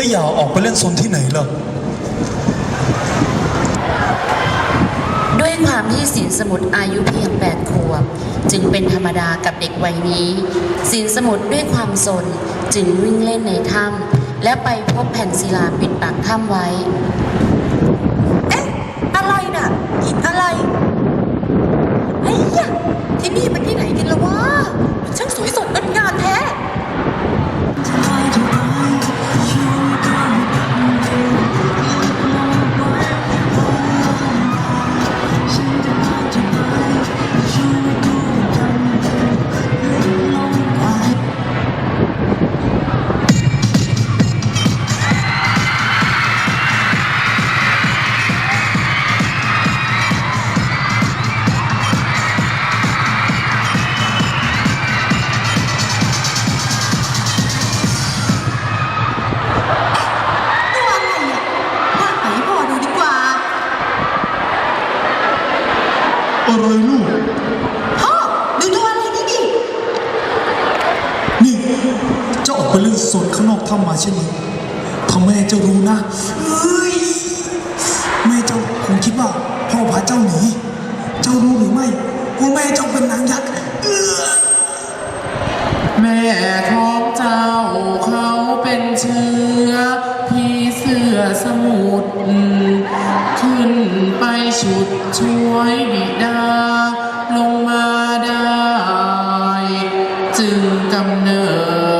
แล้วอย่าออกไปเล่นโซนที่ไหนล่ะด้วยความที่สินสมุทรอายุเพียง 8 ขวบ จึงเป็นธรรมดากับเด็กวัยนี้สินสมุทรด้วยความสนจึงวิ่งเล่นในถ้ำและไปพบแผ่นศิลาปิดปากถ้ำไว้ เอ๊ะ อะไรน่ะหินอะไร อะไรลูก พ่อดูตัวอะไรนี่ดินี่เจ้าออกไปเล่นโซนข้างนอกถ้ำมาใช่ไหมถ้าแม่เจ้ารู้นะเอ้ยแม่เจ้าคงคิดว่าพ่อพาเจ้าหนี เจ้ารู้หรือไม่ว่าแม่เจ้าเป็นนางยักษ์เอื้อแม่ของเจ้าเขาเป็นเชื้อ ไปฉุดช่วยบิดา ลงมาได้ จึงกำเนิดเกิด